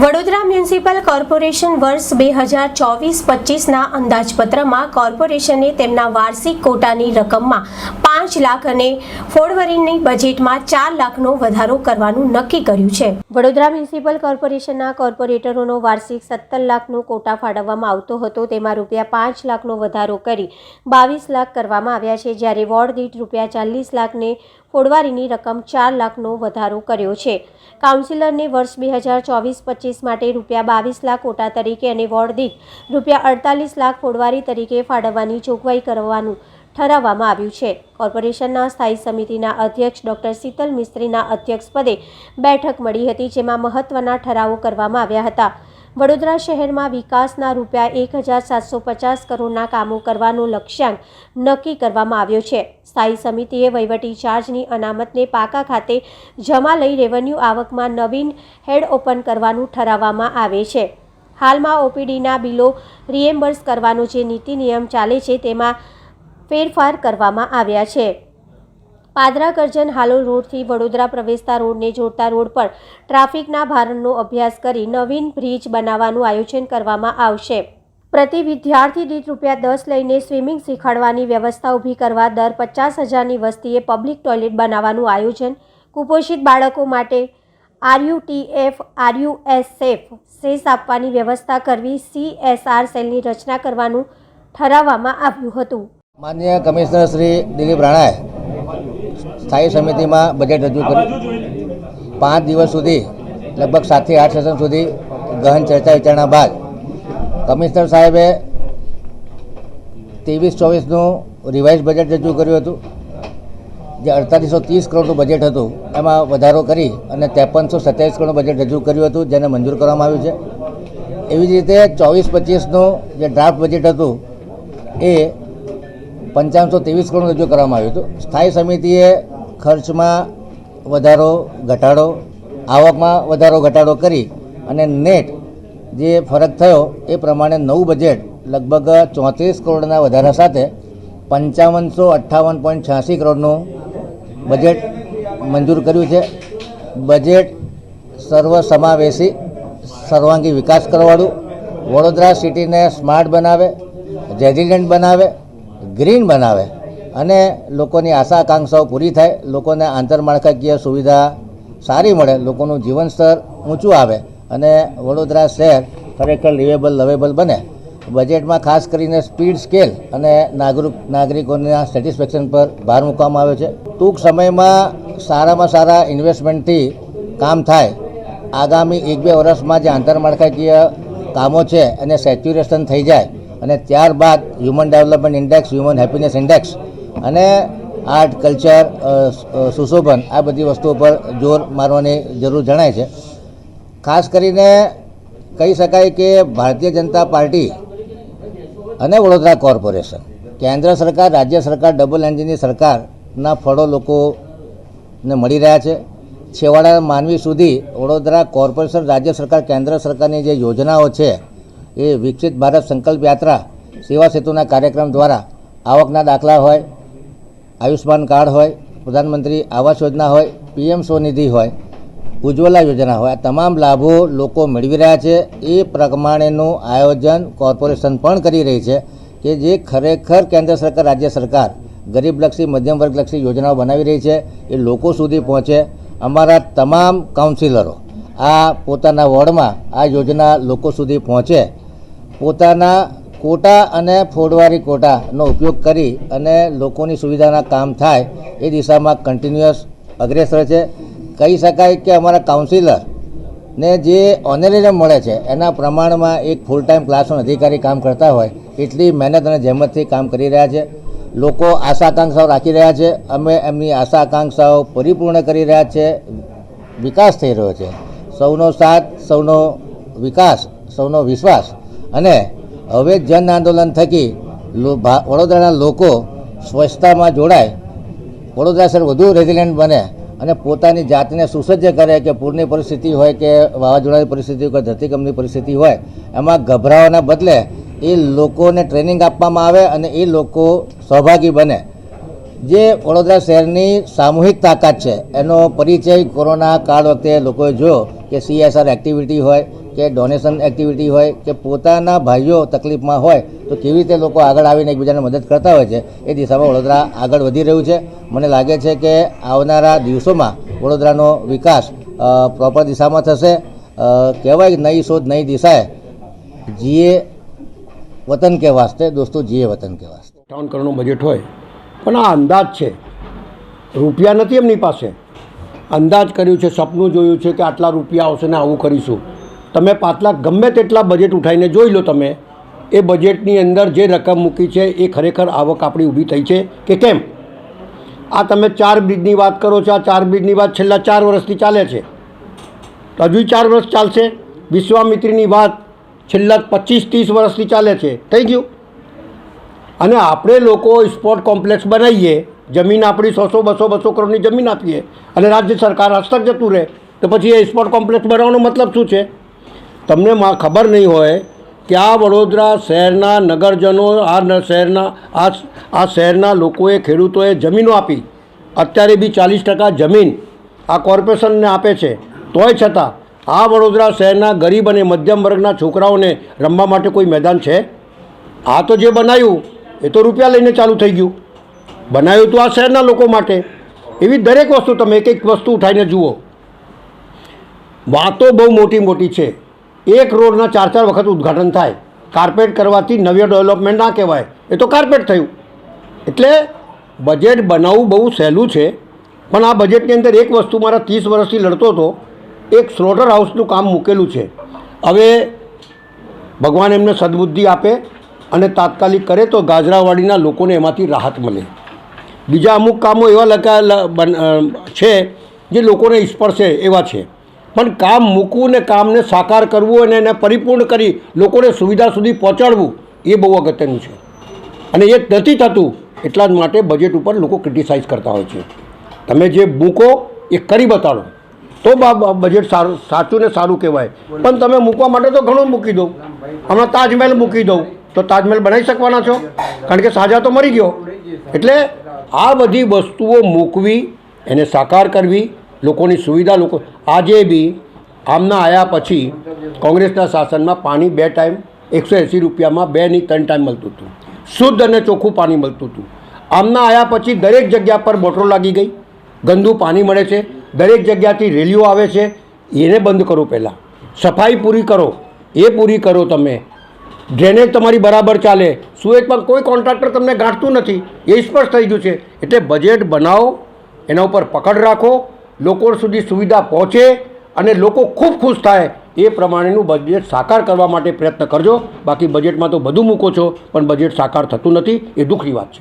Vadodara municipal corporation વર્ષ બે હજાર ચોવીસ પચીસના અંદાજપત્રમાં કોર્પોરેશને તેમના વાર્ષિક કોટાની રકમમાં પાંચ લાખ અને ફોડવરીની બજેટમાં ચાર લાખનો વધારો કરવાનું નક્કી કર્યું છે. વડોદરા મ્યુનિસિપલ કોર્પોરેશનના કોર્પોરેટરોનો વાર્ષિક સત્તર લાખનો કોટા ફાળવવામાં આવતો હતો. તેમાં રૂપિયા પાંચ લાખનો વધારો કરી બાવીસ લાખ કરવામાં આવ્યા છે. જ્યારે વોર્ડ દીઠ રૂપિયા ચાલીસ લાખને ફોડવારીની રકમ ચાર લાખનો વધારો કર્યો છે. કાઉન્સિલરને વર્ષ બે હજાર ચોવીસ પચીસ માટે રૂપિયા બાવીસ લાખ કોટા તરીકે અને વોર્ડ દીઠ રૂપિયા અડતાલીસ લાખ ફોડવારી તરીકે ફાળવવાની જોગવાઈ કરવાનું ઠરાવવામાં આવ્યું છે. કોર્પોરેશનના સ્થાયી સમિતિના અધ્યક્ષ ડોક્ટર શીતલ મિસ્ત્રીના અધ્યક્ષપદે બેઠક મળી હતી, જેમાં મહત્વના ઠરાવો કરવામાં આવ્યા હતા. વડોદરા શહેરમાં વિકાસના રૂપિયા એક હજાર સાતસો પચાસ કરોડના કામો કરવાનો લક્ષ્યાંક નક્કી કરવામાં આવ્યો છે. સ્થાયી સમિતિએ વહીવટી ચાર્જની અનામતને પાકા ખાતે જમા લઈ રેવન્યુ આવકમાં નવીન હેડ ઓપન કરવાનું ઠરાવવામાં આવે છે. હાલમાં ઓપીડીના બિલો રિએમ્બર્સ કરવાનો જે નીતિ નિયમ ચાલે છે તેમાં ફેરફાર કરવામાં આવ્યા છે. પાદરા કરજણ હાલોલ રોડથી વડોદરા પ્રવેશતા રોડને જોડતા રોડ પર ટ્રાફિકના ભારણનો અભ્યાસ કરી નવીન બ્રિજ બનાવવાનું આયોજન કરવામાં આવશે. પ્રતિ વિદ્યાર્થી દીઠ રૂપિયા દસ લઈને સ્વિમિંગ શીખવાડવાની વ્યવસ્થા ઊભી કરવા દર પચાસ હજારની વસ્તીએ પબ્લિક ટોયલેટ બનાવવાનું આયોજન કુપોષિત બાળકો માટે આરયુટીએફ, આરયુએસએફ સેસ આપવાની વ્યવસ્થા કરવી સીએસઆર સેલની રચના કરવાનું ઠરાવવામાં આવ્યું હતું. માન્ય કમિશનર શ્રી દિલીપ રાણાએ સ્થાયી સમિતિમાં બજેટ રજૂ કર્યું. પાંચ દિવસ સુધી લગભગ સાતથી આઠ સેશન સુધી ગહન ચર્ચા વિચારણા બાદ કમિશનર સાહેબે ત્રેવીસ ચોવીસનું રિવાઇઝ બજેટ રજૂ કર્યું હતું. જે અડતાલીસો ત્રીસ કરોડનું બજેટ હતું એમાં વધારો કરી અને ત્રેપનસો સત્યાવીસ કરોડનું બજેટ રજૂ કર્યું હતું જેને મંજૂર કરવામાં આવ્યું છે. એવી જ રીતે ચોવીસ પચીસનું જે ડ્રાફ્ટ બજેટ હતું એ પંચાવનસો ત્રેવીસ કરોડ રજૂ કરવામાં આવ્યું હતું. સ્થાયી સમિતિએ ખર્ચમાં વધારો, ઘટાડો, આવકમાં વધારો, ઘટાડો કરી અને નેટ જે ફરક થયો એ પ્રમાણે નવું બજેટ લગભગ ચોત્રીસ કરોડના વધારા સાથે પંચાવનસો અઠ્ઠાવન પોઈન્ટ છ્યાસી કરોડનું બજેટ મંજૂર કર્યું છે. બજેટ સર્વસમાવેશી, સર્વાંગી વિકાસ કરવાળું. વડોદરા સિટીને સ્માર્ટ બનાવે, રેઝિલિયન્ટ બનાવે ગ્રીન બનાવે અને લોકોની આશા આકાંક્ષાઓ પૂરી થાય, લોકોને આંતરમાળખાકીય સુવિધા સારી મળે, લોકોનું જીવન સ્તર ઊંચું આવે અને વડોદરા શહેર ખરેખર લિવેબલ લવેબલ બને. બજેટમાં ખાસ કરીને સ્પીડ સ્કેલ અને નાગરિક નાગરિકોના સેટિસ્ફેક્શન પર ભાર મૂકવામાં આવ્યો છે. ટૂંક સમયમાં સારામાં સારા ઇન્વેસ્ટમેન્ટથી કામ થાય. આગામી એક બે વર્ષમાં જે આંતરમાળખાકીય કામો છે એને સેચ્યુરેશન થઈ જાય. અને ત્યારબાદ human development index human happiness index અને આર્ટ કલ્ચર સુશોભન આ બધી વસ્તુઓ પર જોર મારવાની જરૂર જણાય છે. ખાસ કરીને કહી શકાય કે ભારતીય જનતા પાર્ટી અને વડોદરા કોર્પોરેશન, કેન્દ્ર સરકાર, રાજ્ય સરકાર, ડબલ એન્જિનની સરકારના ફળો લોકોને મળી રહ્યા છે. છેવાડા માનવી સુધી વડોદરા કોર્પોરેશન, રાજ્ય સરકાર, કેન્દ્ર સરકારની જે યોજનાઓ છે એ વિકસિત ભારત સંકલ્પ યાત્રા સેવા સેતુના કાર્યક્રમ દ્વારા આવકના દાખલા હોય આયુષ્માન કાર્ડ હોય, પ્રધાનમંત્રી આવાસ યોજના હોય, પીએમ સ્વનિધિ હોય, ઉજ્જવલા યોજના હોય, આ તમામ લાભો લોકો મેળવી રહ્યા છે. એ પ્રમાણેનું આયોજન કોર્પોરેશન પણ કરી રહી છે કે જે ખરેખર કેન્દ્ર સરકાર, રાજ્ય સરકાર, ગરીબલક્ષી મધ્યમ વર્ગલક્ષી યોજનાઓ બનાવી રહી છે. એ લોકો સુધી પહોંચે. અમારા તમામ કાઉન્સિલરો આ પોતાના વોર્ડમાં આ યોજના લોકો સુધી પહોંચે. પોતાના કોટા અને ફોડવારી કોટાનો ઉપયોગ કરી અને લોકોની સુવિધાના કામ થાય એ દિશામાં કન્ટિન્યુઅસ અગ્રેસર છે. કહી શકાય કે અમારા કાઉન્સિલર ને જે ઓનરેરિયમ મળે છે, એના પ્રમાણમાં એક ફૂલ ટાઈમ ક્લાસનો અધિકારી કામ કરતા હોય, એટલી મહેનત અને જહેમતથી કામ કરી રહ્યા છે. લોકો આશા આકાંક્ષાઓ રાખી રહ્યા છે. અમે એમની આશા આકાંક્ષાઓ પરિપૂર્ણ કરી રહ્યા છે. વિકાસ થઈ રહ્યો છે. સૌનો સાથ, સૌનો વિકાસ, સૌનો વિશ્વાસ અને હવે જન આંદોલન થકી વડોદરાના લોકો સ્વચ્છતામાં જોડાય. વડોદરા શહેર વધુ રેઝિલિયન્ટ બને અને પોતાની જાતને સુસજ્જ કરે કે પૂરની પરિસ્થિતિ હોય કે વાવાઝોડાની પરિસ્થિતિ હોય કે ધરતીકંપની પરિસ્થિતિ હોય, એમાં ગભરાવાના બદલે એ લોકોને ટ્રેનિંગ આપવામાં આવે અને એ લોકો સહભાગી બને. જે વડોદરા શહેરની સામૂહિક તાકાત છે, એનો પરિચય કોરોના કાળ વખતે લોકોએ જોયો કે સીએસઆર એક્ટિવિટી હોય કે ડોનેશન એક્ટિવિટી હોય, કે પોતાના ભાઈઓ તકલીફમાં હોય, તો કેવી રીતે લોકો આગળ આવીને એકબીજાને મદદ કરતા હોય છે? એ દિશામાં વડોદરા આગળ વધી રહ્યું છે. મને લાગે છે કે આવનારા દિવસોમાં વડોદરાનો વિકાસ પ્રોપર દિશામાં થશે. કહેવાય નહીં શોધ નઈ દિશાએ. જીએ વતન કે વાસ્તે? દોસ્તો, જીએ વતન કે વાસ્તે. અઠાવન કરોડનું બજેટ હોય, પણ આ અંદાજ છે. રૂપિયા નથી એમની પાસે. અંદાજ કર્યું છે, સપનું જોયું છે કે આટલા રૂપિયા આવશે ને આવું કરીશું. તમે પાછલા ગમે તેટલા બજેટ ઉઠાવીને જોઈ લો તમે, એ બજેટની અંદર જે રકમ મૂકી છે એ ખરેખર આવક આપણી ઊભી થઈ છે કે કેમ? આ તમે ચાર બ્રિજની વાત કરો છો, આ ચાર બ્રિજની વાત છેલ્લા ચાર વર્ષથી ચાલે છે. તો હજુ ચાર વર્ષ ચાલશે. વિશ્વામિત્રીની વાત છેલ્લા પચીસ ત્રીસ વર્ષથી ચાલે છે. થઈ ગયું. અને આપણે લોકો સ્પોર્ટ કોમ્પ્લેક્સ બનાવીએ, જમીન આપણી સો સો બસો બસો કરોડની જમીન આપીએ અને રાજ્ય સરકાર હસ્તક જતું રહે, તો પછી એ સ્પોર્ટ કોમ્પ્લેક્સ બનાવવાનો મતલબ શું છે? તમને માં ખબર નહીં હોય કે આ વડોદરા શહેરના નગરજનો, આ શહેરના, આ આ શહેરના લોકોએ ખેડૂતોએ જમીનો આપી. અત્યારે બી ચાલીસ ટકા જમીન આ કોર્પોરેશનને આપે છે. તોય છતાં, આ વડોદરા શહેરના ગરીબ અને મધ્યમ વર્ગના છોકરાઓને રમવા માટે કોઈ મેદાન છે? આ તો જે બનાવ્યું એ તો રૂપિયા લઈને ચાલુ થઈ ગયું. બનાવ્યું તો આ શહેરના લોકો માટે. એવી દરેક વસ્તુ તમે એક એક વસ્તુ ઉઠાવીને જુઓ. વાતો બહુ મોટી મોટી છે. એક રોડના ચાર ચાર વખત ઉદ્ઘાટન થાય. કાર્પેટ કરવાથી નવીય ડેવલપમેન્ટ ના કહેવાય. એ તો કાર્પેટ થયું. એટલે બજેટ બનાવવું બહુ સહેલું છે. પણ આ બજેટની અંદર એક વસ્તુ મારા ત્રીસ વર્ષથી લડતો હતો. એક સ્લોટર હાઉસનું કામ મૂકેલું છે. હવે ભગવાન એમને સદબુદ્ધિ આપે અને તાત્કાલિક કરે તો ગાજરાવાડીના લોકોને એમાંથી રાહત મળે. બીજા અમુક કામો એવા લખા છે જે લોકોને સ્પર્શે એવા છે. પણ કામ મૂકવું ને કામને સાકાર કરવું અને એને પરિપૂર્ણ કરી લોકોને સુવિધા સુધી પહોંચાડવું, એ બહુ અગત્યનું છે. અને એ નથી થતું એટલા જ માટે બજેટ ઉપર લોકો ક્રિટિસાઇઝ કરતા હોય છે. તમે જે મૂકો, એ કરી બતાડો. તો બજેટ સારું, સાચું ને સારું કહેવાય. પણ તમે મૂકવા માટે તો ઘણું મૂકી દો. હમણાં તાજમહેલ મૂકી દઉં. તો તાજમહેલ બનાવી શકવાના છો? કારણ કે સાજા તો મરી ગયો. એટલે આ બધી વસ્તુઓ મૂકવી, એને સાકાર કરવી લોકોની સુવિધા, લોકો આજે બી આમના આવ્યા પછી કોંગ્રેસના શાસનમાં પાણી બે ટાઈમ, એકસો એંસી રૂપિયામાં બે ની ત્રણ ટાઈમ મળતું હતું. શુદ્ધ અને ચોખ્ખું પાણી મળતું હતું. આમના આવ્યા પછી દરેક જગ્યા પર મોટરો લાગી ગઈ. ગંદુ પાણી મળે છે. દરેક જગ્યાથી રેલીઓ આવે છે. એને બંધ કરો પહેલાં. સફાઈ પૂરી કરો. એ પૂરી કરો તમે. ડ્રેનેજ તમારી બરાબર ચાલે. સુએજમાં કોઈ કોન્ટ્રાક્ટર તમને ગાંઠતું નથી? એ સ્પષ્ટ થઈ ગયું છે. એટલે બજેટ બનાવો, એના ઉપર પકડ રાખો. લોકો સુધી સુવિધા પહોંચે અને લોકો ખૂબ ખુશ થાય એ પ્રમાણેનું બજેટ સાકાર કરવા માટે પ્રયત્ન કરજો. બાકી બજેટમાં તો બધું મૂકો છો, પણ બજેટ સાકાર થતું નથી, એ દુઃખની વાત છે.